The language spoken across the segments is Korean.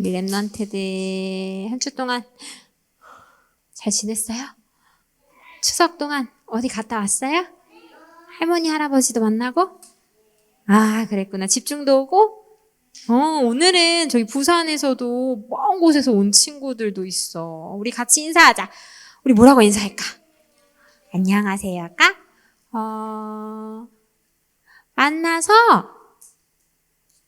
우리 랩런트들 한 주 동안 잘 지냈어요? 추석 동안 어디 갔다 왔어요? 할머니 할아버지도 만나고? 아 그랬구나 집중도 오고? 어 오늘은 저기 부산에서도 먼 곳에서 온 친구들도 있어 우리 같이 인사하자 우리 뭐라고 인사할까? 안녕하세요 할까? 어 만나서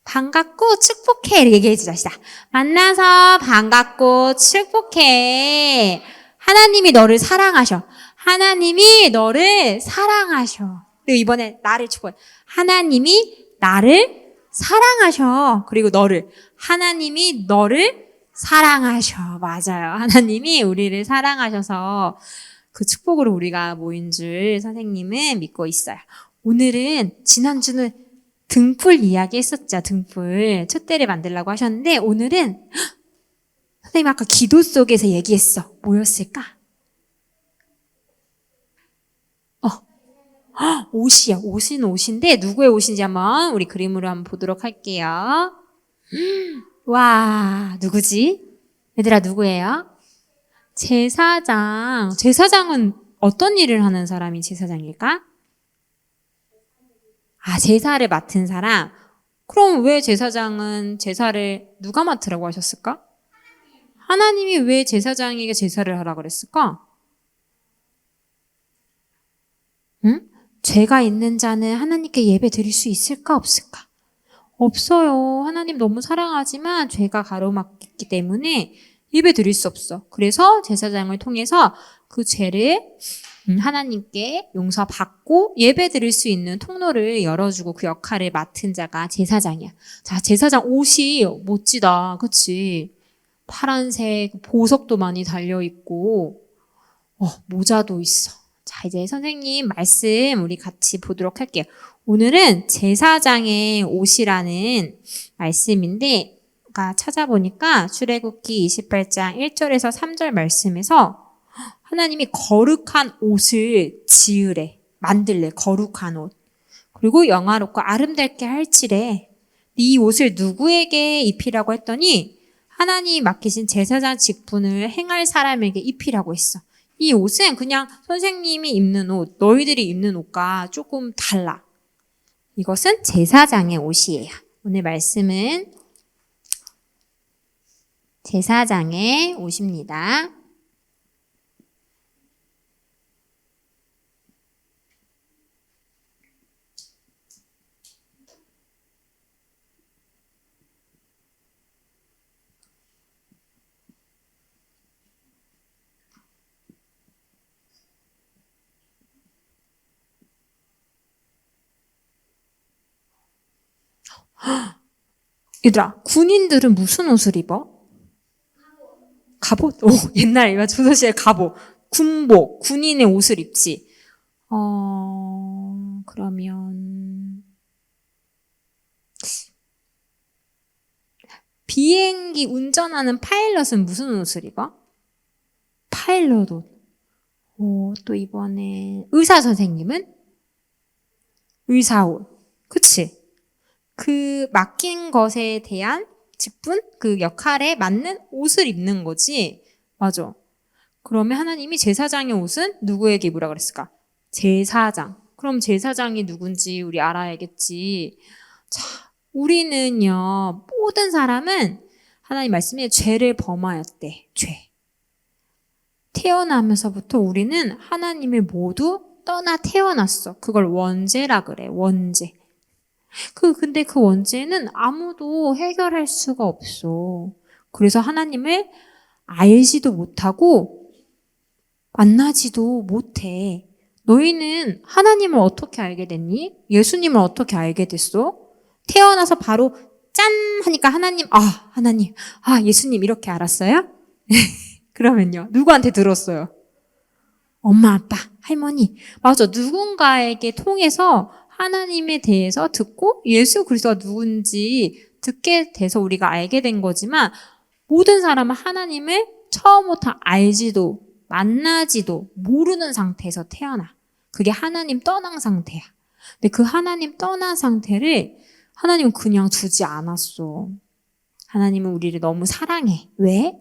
반갑고 축복해. 얘기해 주자. 시작. 만나서 반갑고 축복해. 하나님이 너를 사랑하셔. 하나님이 너를 사랑하셔. 그리고 이번에 나를 축복해. 하나님이 나를 사랑하셔. 그리고 너를. 하나님이 너를 사랑하셔. 맞아요. 하나님이 우리를 사랑하셔서 그 축복으로 우리가 모인 줄 선생님은 믿고 있어요. 오늘은 지난주는 등불 이야기 했었죠, 등불. 촛대를 만들라고 하셨는데, 오늘은, 헉! 선생님 아까 기도 속에서 얘기했어. 뭐였을까? 어, 헉, 옷이야. 옷은 옷인데, 누구의 옷인지 한번 우리 그림으로 한번 보도록 할게요. 음, 와, 누구지? 얘들아, 누구예요? 제사장. 제사장은 어떤 일을 하는 사람이 제사장일까? 아, 제사를 맡은 사람. 그럼 왜 제사장은 제사를 누가 맡으라고 하셨을까? 하나님이 왜 제사장에게 제사를 하라 그랬을까? 응? 죄가 있는 자는 하나님께 예배 드릴 수 있을까 없을까? 없어요. 하나님 너무 사랑하지만 죄가 가로막기 때문에 예배 드릴 수 없어. 그래서 제사장을 통해서 그 죄를 음, 하나님께 용서받고 예배 드릴 수 있는 통로를 열어주고 그 역할을 맡은 자가 제사장이야. 자, 제사장 옷이 멋지다. 그치? 파란색 보석도 많이 달려있고, 어, 모자도 있어. 자, 이제 선생님 말씀 우리 같이 보도록 할게요. 오늘은 제사장의 옷이라는 말씀인데, 가 찾아보니까 출애굽기 28장 1절에서 3절 말씀에서 하나님이 거룩한 옷을 지으래. 만들래. 거룩한 옷. 그리고 영화롭고 아름답게 할지래. 이 옷을 누구에게 입히라고 했더니 하나님이 맡기신 제사장 직분을 행할 사람에게 입히라고 했어. 이 옷은 그냥 선생님이 입는 옷, 너희들이 입는 옷과 조금 달라. 이것은 제사장의 옷이에요. 오늘 말씀은 제사장의 옷입니다. 얘들아, 군인들은 무슨 옷을 입어? 갑옷? 오, 이거 조선시대 갑옷. 군복, 군인의 옷을 입지. 어, 그러면, 비행기 운전하는 파일럿은 무슨 옷을 입어? 파일럿 옷. 오, 또 이번에, 의사 선생님은? 의사 옷. 그치? 그 맡긴 것에 대한 직분, 그 역할에 맞는 옷을 입는 거지. 맞아. 그러면 하나님이 제사장의 옷은 누구에게 입으라 그랬을까? 제사장. 그럼 제사장이 누군지 우리 알아야겠지. 자, 우리는요, 모든 사람은 하나님 말씀에 죄를 범하였대. 죄. 태어나면서부터 우리는 하나님을 모두 떠나 태어났어. 그걸 원죄라 그래. 원죄. 그, 근데 그 원죄는 아무도 해결할 수가 없어. 그래서 하나님을 알지도 못하고 만나지도 못해. 너희는 하나님을 어떻게 알게 됐니? 예수님을 어떻게 알게 됐어? 태어나서 바로 짠! 하니까 하나님, 아, 하나님, 아, 예수님 이렇게 알았어요? 그러면요. 누구한테 들었어요? 엄마, 아빠, 할머니. 맞아. 누군가에게 통해서 하나님에 대해서 듣고 예수 그리스도가 누군지 듣게 돼서 우리가 알게 된 거지만 모든 사람은 하나님을 처음부터 알지도 만나지도 모르는 상태에서 태어나. 그게 하나님 떠난 상태야. 근데 그 하나님 떠난 상태를 하나님은 그냥 두지 않았어. 하나님은 우리를 너무 사랑해. 왜?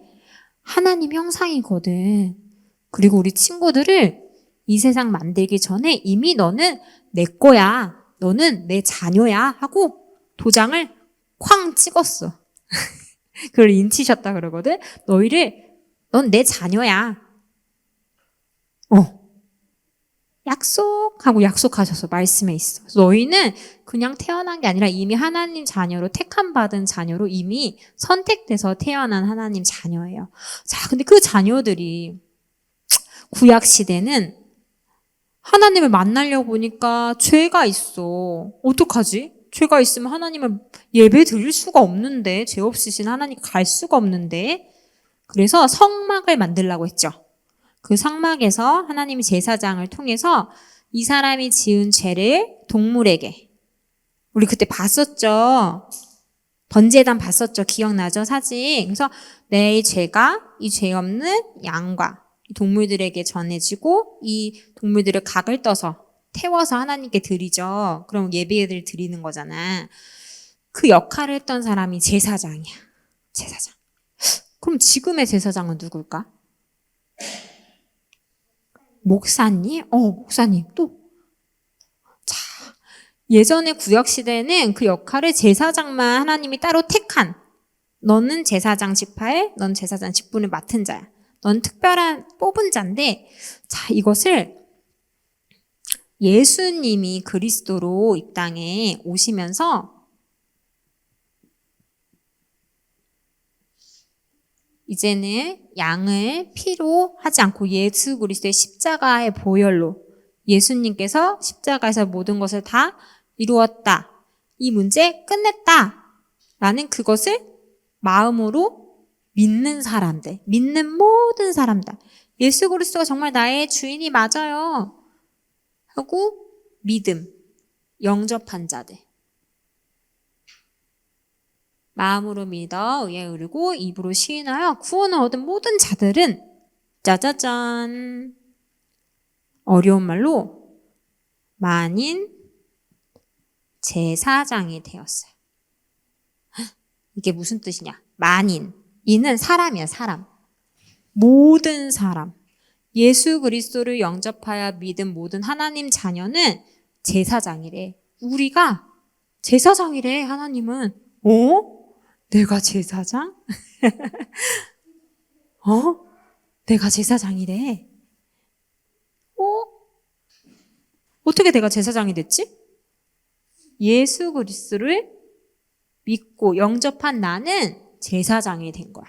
하나님 형상이거든. 그리고 우리 친구들을 이 세상 만들기 전에 이미 너는 내 거야. 너는 내 자녀야. 하고 도장을 쾅 찍었어. 그걸 인치셨다 그러거든. 너희를 넌 내 자녀야. 어. 약속하고 약속하셔서 말씀에 있어. 너희는 그냥 태어난 게 아니라 이미 하나님 자녀로 택함 받은 자녀로 이미 선택돼서 태어난 하나님 자녀예요. 자, 근데 그 자녀들이 구약 시대는 하나님을 만나려고 보니까 죄가 있어. 어떡하지? 죄가 있으면 하나님을 예배 드릴 수가 없는데, 죄 없으신 하나님 갈 수가 없는데. 그래서 성막을 만들라고 했죠. 그 성막에서 하나님이 제사장을 통해서 이 사람이 지은 죄를 동물에게 우리 그때 봤었죠. 번제단 봤었죠. 기억나죠? 사진. 그래서 내 죄가 이 죄 없는 양과 이 동물들에게 전해지고 이 동물들을 각을 떠서 태워서 하나님께 드리죠. 그럼 예배를 드리는 거잖아. 그 역할을 했던 사람이 제사장이야. 제사장. 그럼 지금의 제사장은 누굴까? 목사님? 어, 목사님. 또. 자, 예전에 구역시대에는 그 역할을 제사장만 하나님이 따로 택한. 너는 제사장 직파에, 넌 제사장 직분을 맡은 자야. 넌 특별한 뽑은 자인데, 자, 이것을 예수님이 그리스도로 이 땅에 오시면서 이제는 양을 피로 하지 않고 예수 그리스도의 십자가의 보혈로 예수님께서 십자가에서 모든 것을 다 이루었다. 이 문제 끝냈다. 라는 그것을 마음으로 믿는 사람들, 믿는 모든 사람들. 예수 그리스도가 정말 나의 주인이 맞아요. 하고 믿음, 영접한 자들. 마음으로 믿어 의에 이르고 입으로 시인하여 구원을 얻은 모든 자들은 짜자잔 어려운 말로 만인 제사장이 되었어요. 이게 무슨 뜻이냐? 만인 이는 사람이야 사람 모든 사람 예수 그리스도를 영접하여 믿은 모든 하나님 자녀는 제사장이래. 우리가 제사장이래 하나님은 어? 내가 제사장? 어? 내가 제사장이래. 어? 어떻게 내가 제사장이 됐지? 예수 그리스도를 믿고 영접한 나는 제사장이 된 거야.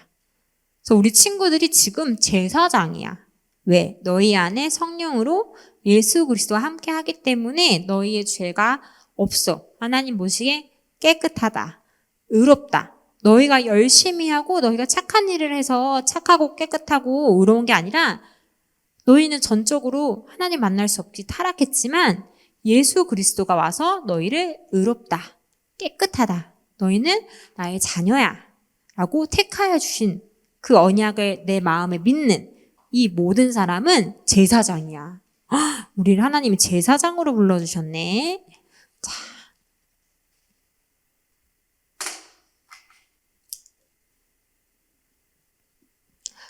그래서 우리 친구들이 지금 제사장이야. 왜? 너희 안에 성령으로 예수 그리스도와 함께 하기 때문에 너희의 죄가 없어. 하나님 보시기에 깨끗하다. 의롭다. 너희가 열심히 하고 너희가 착한 일을 해서 착하고 깨끗하고 의로운 게 아니라 너희는 전적으로 하나님 만날 수 없이 타락했지만 예수 그리스도가 와서 너희를 의롭다. 깨끗하다. 너희는 나의 자녀야. 라고 택하여 주신 그 언약을 내 마음에 믿는 이 모든 사람은 제사장이야. 우리를 하나님이 제사장으로 불러주셨네. 자.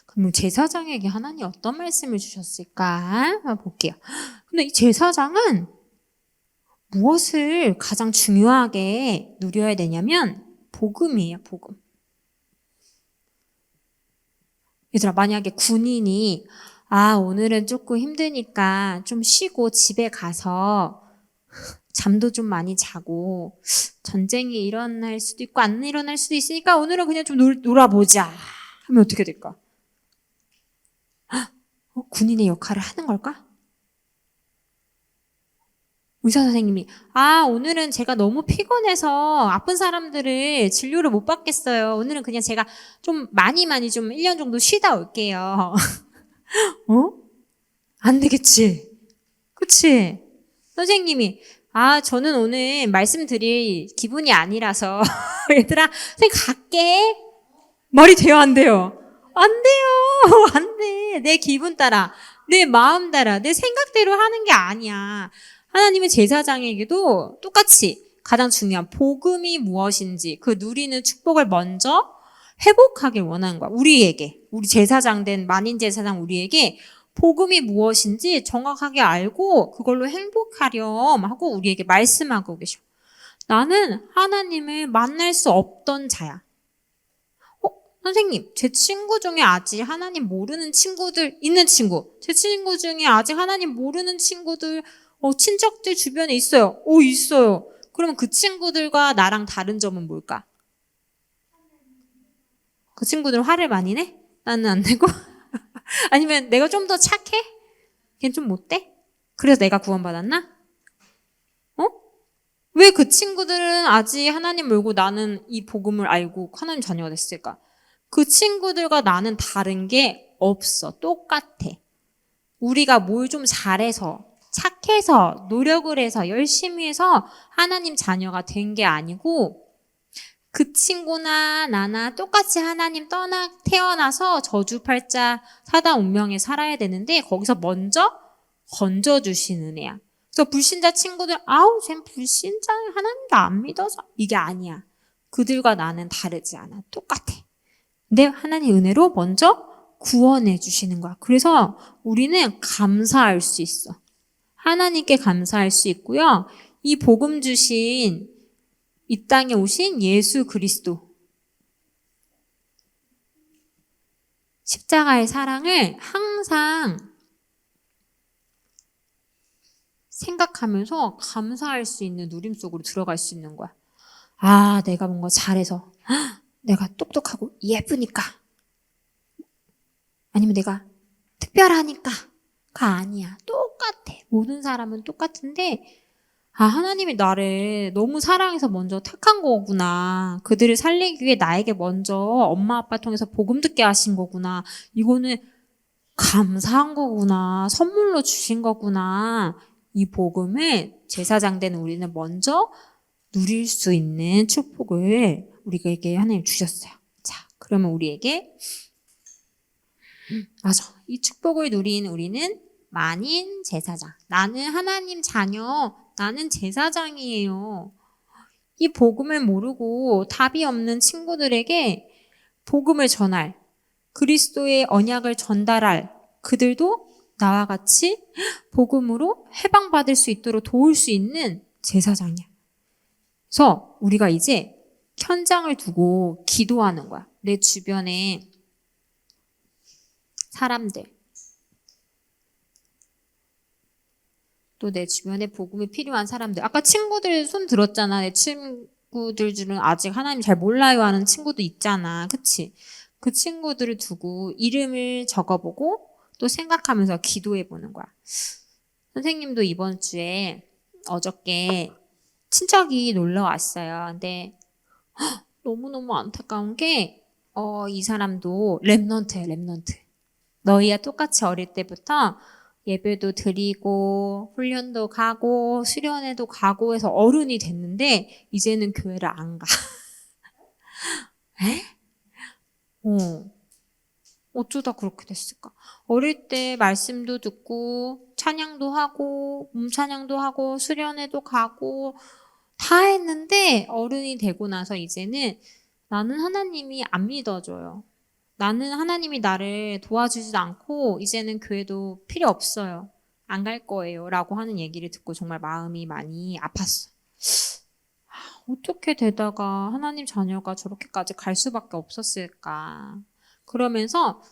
그럼 제사장에게 하나님 어떤 말씀을 주셨을까? 볼게요. 근데 이 제사장은 무엇을 가장 중요하게 누려야 되냐면 복음이에요, 복음. 얘들아, 만약에 군인이, 아, 오늘은 조금 힘드니까 좀 쉬고 집에 가서 잠도 좀 많이 자고 전쟁이 일어날 수도 있고 안 일어날 수도 있으니까 오늘은 그냥 좀 놀, 놀아보자. 하면 어떻게 될까? 어, 군인의 역할을 하는 걸까? 의사 선생님이 아 오늘은 제가 너무 피곤해서 아픈 사람들을 진료를 못 받겠어요. 오늘은 그냥 제가 좀 많이 많이 좀 1년 정도 쉬다 올게요. 어? 안 되겠지. 그치? 선생님이 아 저는 오늘 말씀드릴 기분이 아니라서 얘들아 선생님 갈게. 말이 돼요 안 돼요? 안 돼요. 안 돼. 내 기분 따라 내 마음 따라 내 생각대로 하는 게 아니야. 하나님의 제사장에게도 똑같이 가장 중요한 복음이 무엇인지 그 누리는 축복을 먼저 회복하길 원하는 거야. 우리에게. 우리 제사장 된 만인 제사장 우리에게 복음이 무엇인지 정확하게 알고 그걸로 행복하렴 하고 우리에게 말씀하고 계셔. 나는 하나님을 만날 수 없던 자야. 어, 선생님, 제 친구 중에 아직 하나님 모르는 친구들 있는 친구. 제 친구 중에 아직 하나님 모르는 친구들, 어, 친척들 주변에 있어요. 오, 있어요. 그러면 그 친구들과 나랑 다른 점은 뭘까? 그 친구들 화를 많이 내? 나는 안 내고? 아니면 내가 좀 더 착해? 걔는 좀 못돼? 그래서 내가 구원받았나? 어? 왜 그 친구들은 아직 하나님 몰고 나는 이 복음을 알고 하나님 자녀가 됐을까? 그 친구들과 나는 다른 게 없어. 똑같아. 우리가 뭘 좀 잘해서, 착해서, 노력을 해서, 열심히 해서 하나님 자녀가 된 게 아니고, 그 친구나 나나 똑같이 하나님 떠나 태어나서 저주팔자 사단 운명에 살아야 되는데 거기서 먼저 건져주신 은혜야. 그래서 불신자 친구들 아우 쟨 불신자 하나님도 안 믿어서 이게 아니야. 그들과 나는 다르지 않아. 똑같아. 근데 하나님 은혜로 먼저 구원해 주시는 거야. 그래서 우리는 감사할 수 있어. 하나님께 감사할 수 있고요. 이 복음 주신 이 땅에 오신 예수 그리스도. 십자가의 사랑을 항상 생각하면서 감사할 수 있는 누림 속으로 들어갈 수 있는 거야. 아, 내가 뭔가 잘해서. 헉, 내가 똑똑하고 예쁘니까. 아니면 내가 특별하니까.가 아니야. 모든 사람은 똑같은데, 아, 하나님이 나를 너무 사랑해서 먼저 택한 거구나. 그들을 살리기 위해 나에게 먼저 엄마 아빠 통해서 복음 듣게 하신 거구나. 이거는 감사한 거구나. 선물로 주신 거구나. 이 복음을 제사장 된 우리는 먼저 누릴 수 있는 축복을 우리에게 하나님 주셨어요. 자, 그러면 우리에게 맞아. 이 축복을 누린 우리는 만인 제사장. 나는 하나님 자녀, 나는 제사장이에요. 이 복음을 모르고 답이 없는 친구들에게 복음을 전할, 그리스도의 언약을 전달할 그들도 나와 같이 복음으로 해방받을 수 있도록 도울 수 있는 제사장이야. 그래서 우리가 이제 현장을 두고 기도하는 거야. 내 주변에 사람들, 또 내 주변에 복음이 필요한 사람들. 아까 친구들 손 들었잖아. 내 친구들 중은 아직 하나님 잘 몰라요 하는 친구도 있잖아. 그치? 그 친구들을 두고 이름을 적어보고 또 생각하면서 기도해 보는 거야. 선생님도 이번 주에 어저께 친척이 놀러 왔어요. 근데 너무너무 안타까운 게, 어, 이 사람도 랩넌트야, 랩넌트. 너희와 똑같이 어릴 때부터 예배도 드리고, 훈련도 가고, 수련회도 가고 해서 어른이 됐는데, 이제는 교회를 안 가. 에? 어. 어쩌다 그렇게 됐을까? 어릴 때 말씀도 듣고, 찬양도 하고, 몸 찬양도 하고, 수련회도 가고, 다 했는데, 어른이 되고 나서 이제는 나는 하나님이 안 믿어줘요. 나는 하나님이 나를 도와주지도 않고 이제는 교회도 필요 없어요. 안 갈 거예요. 라고 하는 얘기를 듣고 정말 마음이 많이 아팠어. 어떻게 되다가 하나님 자녀가 저렇게까지 갈 수밖에 없었을까. 그러면서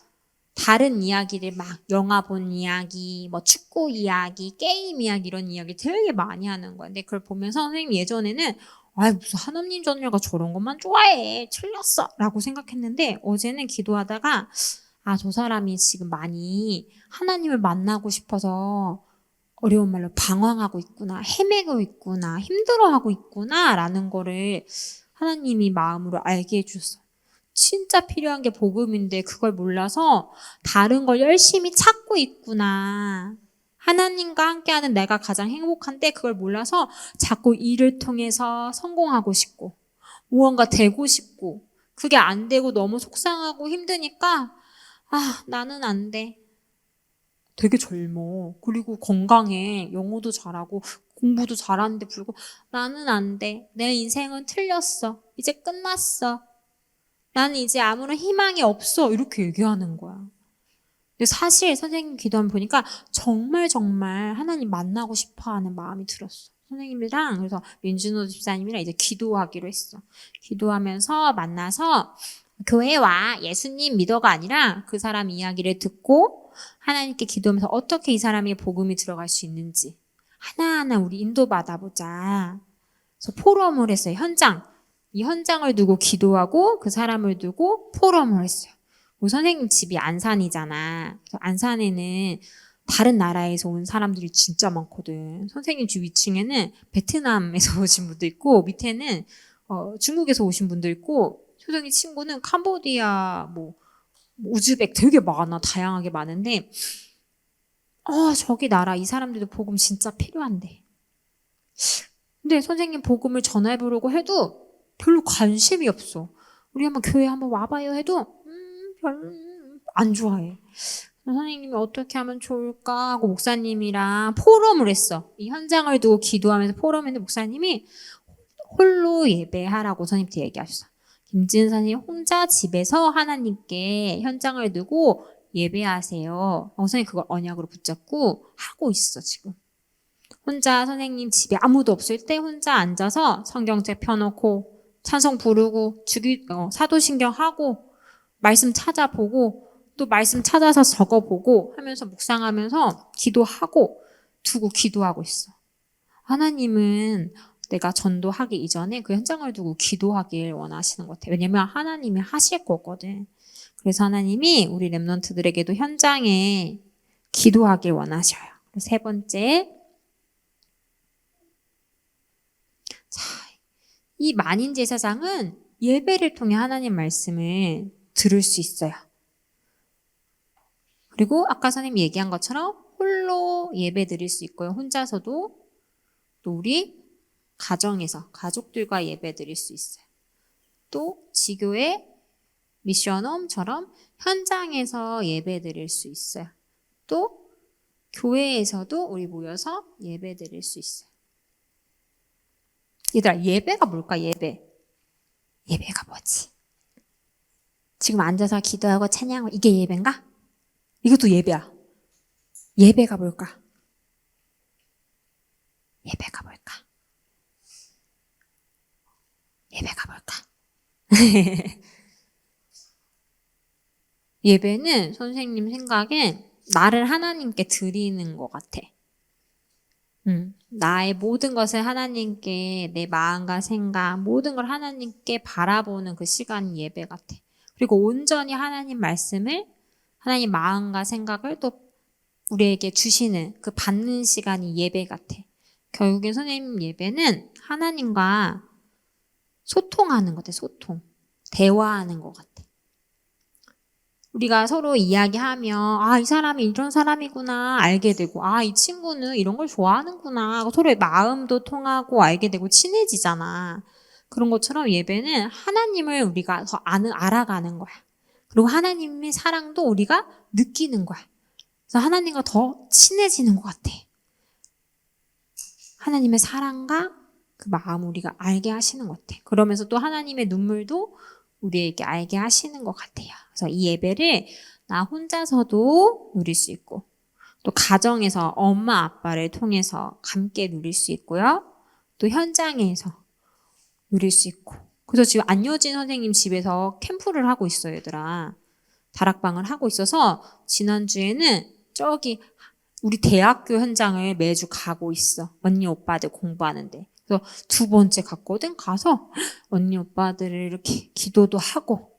다른 이야기를 막 영화 본 이야기, 뭐 축구 이야기, 게임 이야기 이런 이야기 되게 많이 하는 거야. 근데 그걸 보면서 선생님 예전에는 아이 무슨 하나님 자녀가 저런 것만 좋아해. 틀렸어. 라고 생각했는데 어제는 기도하다가 아 저 사람이 지금 많이 하나님을 만나고 싶어서 어려운 말로 방황하고 있구나 헤매고 있구나 힘들어하고 있구나 라는 거를 하나님이 마음으로 알게 해주셨어 진짜 필요한 게 복음인데 그걸 몰라서 다른 걸 열심히 찾고 있구나 하나님과 함께하는 내가 가장 행복한데 그걸 몰라서 자꾸 일을 통해서 성공하고 싶고 무언가 되고 싶고 그게 안 되고 너무 속상하고 힘드니까 아 나는 안 돼. 되게 젊어. 그리고 건강해. 영어도 잘하고 공부도 잘하는데 불구 나는 안 돼. 내 인생은 틀렸어. 이제 끝났어. 나는 이제 아무런 희망이 없어. 이렇게 얘기하는 거야. 사실 선생님 기도하면 보니까 정말 정말 하나님 만나고 싶어 하는 마음이 들었어. 선생님이랑 그래서 민준호 집사님이랑 이제 기도하기로 했어. 기도하면서 만나서 교회 와 예수님 믿어가 아니라 그 사람 이야기를 듣고 하나님께 기도하면서 어떻게 이 사람에게 복음이 들어갈 수 있는지 하나하나 우리 인도 받아보자. 그래서 포럼을 했어요. 현장. 이 현장을 두고 기도하고 그 사람을 두고 포럼을 했어요. 우리 선생님 집이 안산이잖아. 안산에는 다른 나라에서 온 사람들이 진짜 많거든. 선생님 집 위층에는 베트남에서 오신 분도 있고 밑에는 어, 중국에서 오신 분도 있고 효정이 친구는 캄보디아 뭐 우즈벡 되게 많아 다양하게 많은데 어 저기 나라 이 사람들도 복음 진짜 필요한데 근데 선생님 복음을 전해 보려고 해도 별로 관심이 없어 우리 한번 교회 한번 와봐요 해도 안 좋아해 선생님이 어떻게 하면 좋을까 하고 목사님이랑 포럼을 했어 이 현장을 두고 기도하면서 포럼했는데 목사님이 홀로 예배하라고 선생님한테 얘기하셨어 김지은 선생님 혼자 집에서 하나님께 현장을 두고 예배하세요. 선생님 그걸 언약으로 붙잡고 하고 있어 지금. 혼자 선생님 집에 아무도 없을 때 혼자 앉아서 성경책 펴놓고 찬송 부르고 주기 어, 사도신경 하고 말씀 찾아보고 또 말씀 찾아서 적어보고 하면서 묵상하면서 기도하고 두고 기도하고 있어. 하나님은 내가 전도하기 이전에 그 현장을 두고 기도하길 원하시는 것 같아요. 왜냐면 하나님이 하실 거거든. 그래서 하나님이 우리 랩런트들에게도 현장에 기도하길 원하셔요. 세 번째. 자, 이 만인 제사장은 예배를 통해 하나님 말씀을 들을 수 있어요. 그리고 아까 선생님이 얘기한 것처럼 홀로 예배 드릴 수 있고요. 혼자서도 또 우리 가정에서 가족들과 예배 드릴 수 있어요. 또 지교의 미션홈처럼 현장에서 예배 드릴 수 있어요. 또 교회에서도 우리 모여서 예배 드릴 수 있어요. 얘들아, 예배가 뭘까, 예배? 예배가 뭐지? 지금 앉아서 기도하고 찬양하고 이게 예배인가? 이것도 예배야. 예배가 뭘까? 예배가 뭘까? 예배가 뭘까? 예배는 선생님 생각엔 나를 하나님께 드리는 것 같아. 음, 나의 모든 것을 하나님께 내 마음과 생각, 모든 걸 하나님께 바라보는 그 시간이 예배 같아. 그리고 온전히 하나님 말씀을, 하나님 마음과 생각을 또 우리에게 주시는 그 받는 시간이 예배 같아. 결국엔 선생님 예배는 하나님과 소통하는 것 같아, 소통. 대화하는 것 같아. 우리가 서로 이야기하면, 아, 이 사람이 이런 사람이구나, 알게 되고, 아, 이 친구는 이런 걸 좋아하는구나, 서로의 마음도 통하고 알게 되고 친해지잖아. 그런 것처럼 예배는 하나님을 우리가 더 아는, 알아가는 거야. 그리고 하나님의 사랑도 우리가 느끼는 거야. 그래서 하나님과 더 친해지는 것 같아. 하나님의 사랑과 그 마음 우리가 알게 하시는 것 같아요. 그러면서 또 하나님의 눈물도 우리에게 알게 하시는 것 같아요. 그래서 이 예배를 나 혼자서도 누릴 수 있고 또 가정에서 엄마 아빠를 통해서 함께 누릴 수 있고요. 또 현장에서 누릴 수 있고 그래서 지금 안여진 선생님 집에서 캠프를 하고 있어요, 얘들아. 다락방을 하고 있어서 지난주에는 저기 우리 대학교 현장을 매주 가고 있어. 언니 오빠들 공부하는데. 그래서 두 번째 갔거든. 가서 언니 오빠들을 이렇게 기도도 하고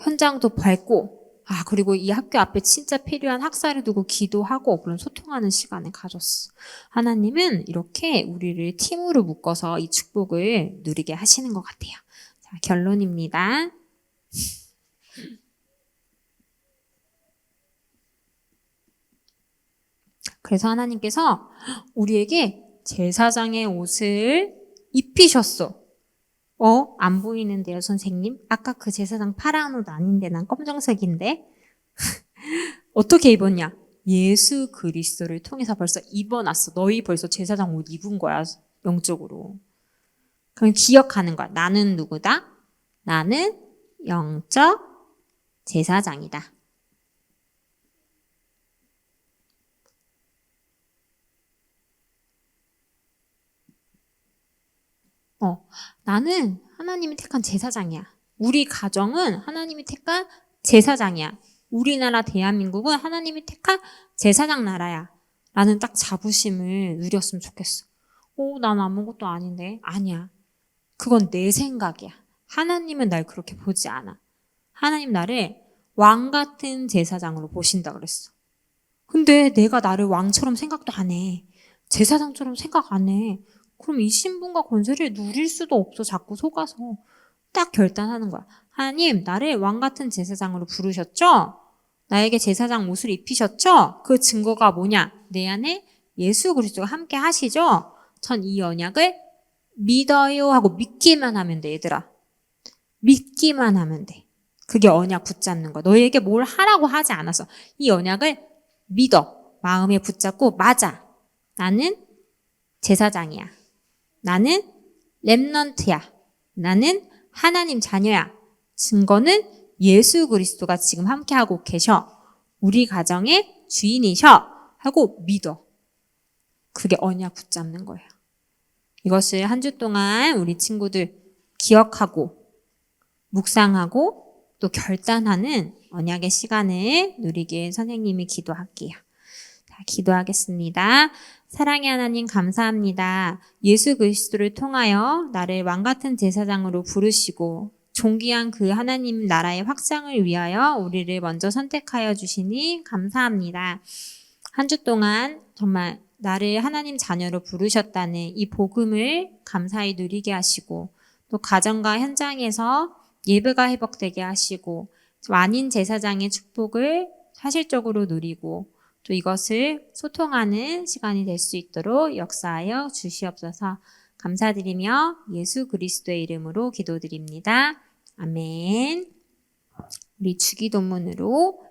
현장도 밟고 아 그리고 이 학교 앞에 진짜 필요한 학사를 두고 기도하고 그런 소통하는 시간을 가졌어. 하나님은 이렇게 우리를 팀으로 묶어서 이 축복을 누리게 하시는 것 같아요. 자 결론입니다. 그래서 하나님께서 우리에게 제사장의 옷을 입히셨어. 어? 안 보이는데요, 선생님? 아까 그 제사장 파란 옷 아닌데 난 검정색인데? 어떻게 입었냐? 예수 그리스도를 통해서 벌써 입어놨어. 너희 벌써 제사장 옷 입은 거야, 영적으로. 그럼 기억하는 거야. 나는 누구다? 나는 영적 제사장이다. 어, 나는 하나님이 택한 제사장이야. 우리 가정은 하나님이 택한 제사장이야. 우리나라 대한민국은 하나님이 택한 제사장 나라야. 라는 딱 자부심을 누렸으면 좋겠어. 오, 난 아무것도 아닌데. 아니야. 그건 내 생각이야. 하나님은 날 그렇게 보지 않아. 하나님 나를 왕 같은 제사장으로 보신다 그랬어. 근데 내가 나를 왕처럼 생각도 안 해. 제사장처럼 생각 안 해. 그럼 이 신분과 권세를 누릴 수도 없어. 자꾸 속아서. 딱 결단하는 거야. 하나님, 나를 왕 같은 제사장으로 부르셨죠? 나에게 제사장 옷을 입히셨죠? 그 증거가 뭐냐? 내 안에 예수 그리스도가 함께 하시죠? 전 이 언약을 믿어요 하고 믿기만 하면 돼, 얘들아. 믿기만 하면 돼. 그게 언약 붙잡는 거. 너에게 뭘 하라고 하지 않았어. 이 언약을 믿어. 마음에 붙잡고 맞아. 나는 제사장이야. 나는 렘넌트야. 나는 하나님 자녀야. 증거는 예수 그리스도가 지금 함께하고 계셔. 우리 가정의 주인이셔. 하고 믿어. 그게 언약 붙잡는 거예요. 이것을 한 주 동안 우리 친구들 기억하고 묵상하고 또 결단하는 언약의 시간을 누리길 선생님이 기도할게요. 자, 기도하겠습니다. 사랑의 하나님 감사합니다. 예수 그리스도를 통하여 나를 왕 같은 제사장으로 부르시고 존귀한 그 하나님 나라의 확장을 위하여 우리를 먼저 선택하여 주시니 감사합니다. 한 주 동안 정말 나를 하나님 자녀로 부르셨다는 이 복음을 감사히 누리게 하시고 또 가정과 현장에서 예배가 회복되게 하시고 완인 제사장의 축복을 사실적으로 누리고 또 이것을 소통하는 시간이 될 수 있도록 역사하여 주시옵소서 감사드리며 예수 그리스도의 이름으로 기도드립니다. 아멘. 우리 주기도문으로